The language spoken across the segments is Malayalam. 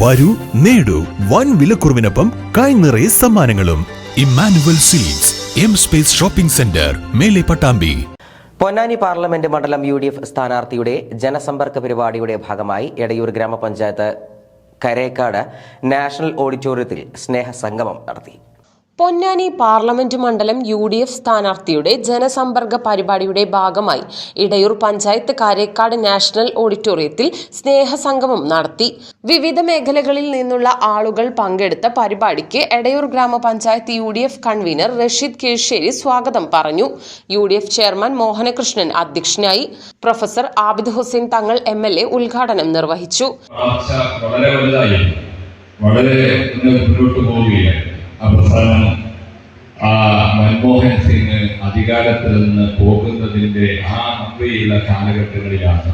വരൂ നേടൂ. വൻ വിലക്കുറവിനൊപ്പം കൈ നിറയെ സമ്മാനങ്ങളും. Emmanuel seeds M space shopping centre മേലെ പട്ടാമ്പി. പൊന്നാനി പാർലമെന്റ് മണ്ഡലം യു ഡി എഫ് സ്ഥാനാർത്ഥിയുടെ ജനസമ്പർക്ക പരിപാടിയുടെ ഭാഗമായി എടയൂർ ഗ്രാമപഞ്ചായത്ത് കരേക്കാട് നാഷണൽ ഓഡിറ്റോറിയത്തിൽ സ്നേഹസംഗമം നടത്തി. പൊന്നാനി പാർലമെന്റ് മണ്ഡലം യു ഡി എഫ് സ്ഥാനാർത്ഥിയുടെ ജനസമ്പർക്ക പരിപാടിയുടെ ഭാഗമായി ഇടയൂർ പഞ്ചായത്ത് കാരേക്കാട് നാഷണൽ ഓഡിറ്റോറിയത്തിൽ സ്നേഹസംഗമം നടത്തി. വിവിധ മേഖലകളിൽ നിന്നുള്ള ആളുകൾ പങ്കെടുത്ത പരിപാടിക്ക് എടയൂർ ഗ്രാമപഞ്ചായത്ത് U D F convener Rasheed Keezhissery സ്വാഗതം പറഞ്ഞു. U D F chairman Mohanakrishnan അധ്യക്ഷനായി professor Abid Hussain Thangal M L A ഉദ്ഘാടനം നിർവഹിച്ചു. വളരെ ഇന്ന് ആ മൻമോഹൻ സിംഗ് അധികാരത്തിൽ നിന്ന് പോകുന്നതിന്റെ ആ മുമ്പെയുള്ള കാലഘട്ടങ്ങളിലാണ്.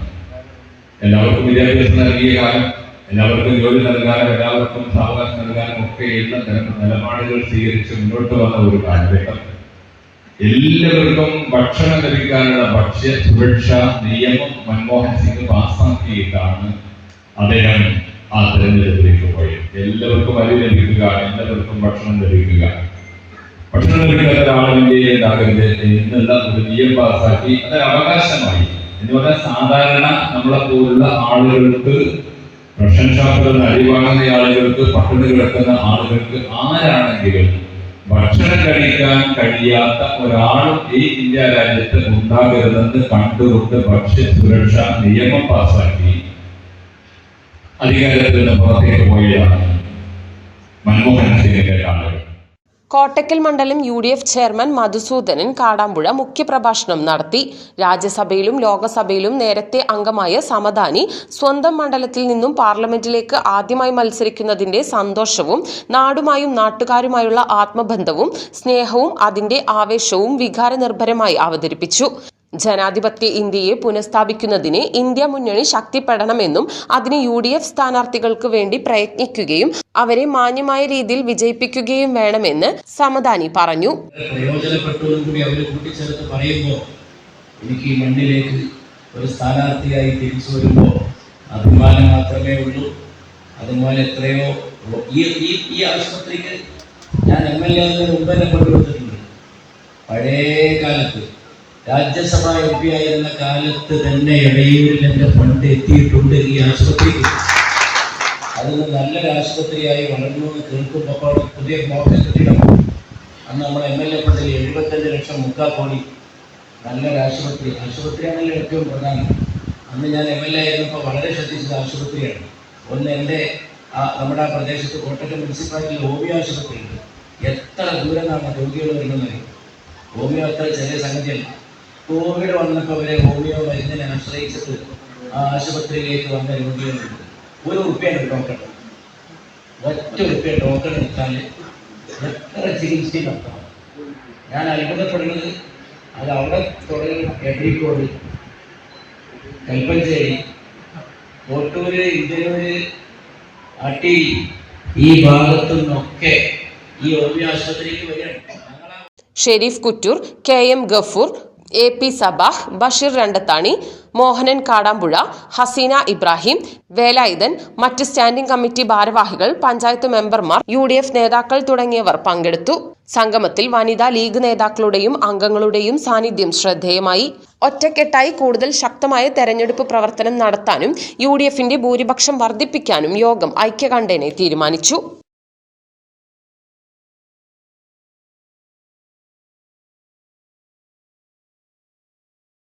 എല്ലാവർക്കും വിദ്യാഭ്യാസം നൽകിയ കാലം എല്ലാവർക്കും ജോലി നൽകാനും എല്ലാവർക്കും സാവകാശം നൽകാനും ഒക്കെ നില- നിലപാടുകൾ സ്വീകരിച്ച് മുന്നോട്ട് വന്ന ഒരു കാലഘട്ടം. എല്ലാവർക്കും ഭക്ഷണം ലഭിക്കാനുള്ള ഭക്ഷ്യ സുരക്ഷാ നിയമം മൻമോഹൻ സിംഗ് പാസ്സാക്കിയിട്ടാണ് അദ്ദേഹം ആ തെരഞ്ഞെടുപ്പിലേക്ക് പോയി എല്ലാവർക്കും അരി ലഭിക്കുക എല്ലാവർക്കും ഭക്ഷണം ലഭിക്കുക. ഭക്ഷണം ലഭിക്കാത്ത ആളുകളുടെ ഉണ്ടാകരുത് എന്നുള്ള ഒരു നിയം പാസ്സാക്കി അതൊരു അവകാശമായി. എന്ന് പറഞ്ഞാൽ സാധാരണ നമ്മളെ പോലുള്ള ആളുകൾക്ക് റഷ്യൻ ഷാപ്പുകളിൽ അരി വാങ്ങുന്ന ആളുകൾക്ക് പട്ടിണി കിടക്കുന്ന ആളുകൾക്ക് ആരാണെങ്കിലും ഭക്ഷണം കഴിക്കാൻ കഴിയാത്ത ഒരാളും ഈ ഇന്ത്യ രാജ്യത്ത് ഉണ്ടാകരുതെന്ന് കണ്ടുകൊണ്ട് ഭക്ഷ്യ സുരക്ഷാ നിയമം പാസാക്കി അധികാരത്തിൽ നിന്ന് പുറത്തേക്ക് പോയ മൻമോഹൻ സിംഗിന്റെ കോട്ടക്കൽ മണ്ഡലം U D F chairman Madhusoodanan Kadampuzha മുഖ്യപ്രഭാഷണം നടത്തി. രാജ്യസഭയിലും ലോകസഭയിലും നേരത്തെ അംഗമായ സമദാനി സ്വന്തം മണ്ഡലത്തിൽ നിന്നും പാർലമെന്റിലേക്ക് ആദ്യമായി മത്സരിക്കുന്നതിന്റെ സന്തോഷവും നാടുമായും നാട്ടുകാരുമായുള്ള ആത്മബന്ധവും സ്നേഹവും അതിന്റെ ആവേശവും വികാരനിർഭരമായി അവതരിപ്പിച്ചു. ജനാധിപത്യ ഇന്ത്യയെ പുനഃസ്ഥാപിക്കുന്നതിന് ഇന്ത്യ മുന്നണി ശക്തിപ്പെടണമെന്നും അതിന് യു ഡി എഫ് സ്ഥാനാർത്ഥികൾക്ക് വേണ്ടി പ്രയത്നിക്കുകയും അവരെ മാന്യമായ രീതിയിൽ വിജയിപ്പിക്കുകയും വേണമെന്ന് സമദാനി പറഞ്ഞു. എനിക്ക് ഈ മണ്ണിലേക്ക് ഒരു സ്ഥാനാർത്ഥിയായി തിരിച്ചു വരുമ്പോൾ അഭിമാനം മാത്രമേ ഉള്ളൂ. അതുപോലെ എത്രയോ ഈ ഈ ആശുപത്രിക്ക് ഞാൻ എം എൽ എ മുമ്പ് തന്നെ കൊണ്ടുവന്നിട്ടുണ്ട് പഴയ കാലത്ത് രാജ്യസഭ എം പി ആയിരുന്ന കാലത്ത് തന്നെ ഇടയൂരിൽ എന്റെ ഫണ്ട് എത്തിയിട്ടുണ്ട് ഈ ആശുപത്രിക്ക് അതൊന്ന് നല്ലൊരു ആശുപത്രിയായി വളർന്നു എന്ന് കേൾക്കുമ്പോൾ പുതിയ ബ്ലോക്ക് കെട്ടിടം അന്ന് നമ്മുടെ എം എൽ എ പട്ടിൽ എഴുപത്തഞ്ച് ലക്ഷം മുക്കാൽ കോടി. നല്ലൊരു ആശുപത്രി. ആശുപത്രിയാണല്ലോ ഏറ്റവും പ്രധാനം. അന്ന് ഞാൻ എം എൽ എ ആയിരുന്നപ്പോൾ വളരെ ശ്രദ്ധിച്ചത് ആശുപത്രിയാണ്. ഒന്ന് എന്റെ ആ നമ്മുടെ ആ പ്രദേശത്ത് കോട്ടയം മുനിസിപ്പാലിറ്റിയിൽ ഹോമിയോ ആശുപത്രി ഉണ്ട് എത്ര ദൂരം നിന്നാണ് രോഗികൾ വരുന്നത് ഹോമിയോ അത്ര ചെറിയ സംഗതിയല്ല കോവിഡ് വന്നപ്പോൾ അവരെ ഹോമിയോ മരുന്നിനെ ആശ്രയിച്ചിട്ട് ആശുപത്രിയിലേക്ക് വന്ന രോഗികളുണ്ട് ഒരു ഉറുപ്പ്യാണ് ഡോക്ടർ ഒറ്റ ഉറുപ്പ്യ ഡോക്ടർ എടുത്താൽ എത്ര ചികിത്സ നടത്തണം. ഞാൻ അത്ഭുതപ്പെടുന്നത് അത് അവിടെ തുടങ്ങി എഡ്രിക്കോട് കൽപ്പഞ്ചേരി കോട്ടൂര് ഇന്ത്യൂര് അട്ടി ഈ ഭാഗത്തു നിന്നൊക്കെ ഈ ഹോമിയോ ആശുപത്രിക്ക് ഞങ്ങളാ Sherif Kuttoor K M Gafoor A P Sabah Basheer Randathani Mohanan Kadampuzha Haseena Ibrahim Velayudhan മറ്റ് സ്റ്റാൻഡിംഗ് കമ്മിറ്റി ഭാരവാഹികൾ പഞ്ചായത്ത് മെമ്പർമാർ യു നേതാക്കൾ തുടങ്ങിയവർ പങ്കെടുത്തു. സംഗമത്തിൽ വനിതാ ലീഗ് നേതാക്കളുടെയും അംഗങ്ങളുടെയും സാന്നിധ്യം ശ്രദ്ധേയമായി. ഒറ്റക്കെട്ടായി കൂടുതൽ ശക്തമായ തെരഞ്ഞെടുപ്പ് പ്രവർത്തനം നടത്താനും യു ഡി എഫിന്റെ ഭൂരിപക്ഷം വർദ്ധിപ്പിക്കാനും യോഗം ഐക്യകണ്ഠേനെ തീരുമാനിച്ചു.